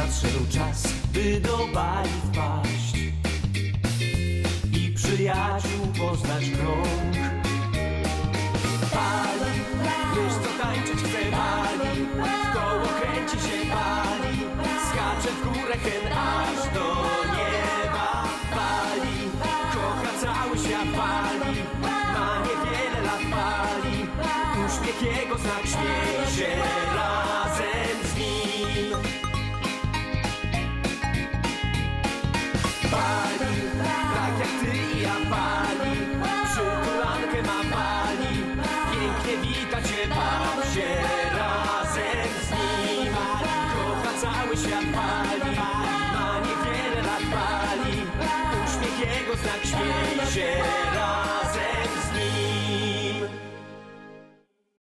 Nadszedł czas, by do bali wpaść I przyjaciół poznać krąg. Pali, wiesz co tańczyć chce Bali W koło kręci się Bali Skacze w górę hen aż do nieba. Bali, kocha cały świat Bali Ma niewiele lat Bali Uśmiech jego znak śmiej Wita cię, baw się razem z nim. Kocha cały świat Bali Ma niewiele lat Bali Uśmiech jego znak śmiej się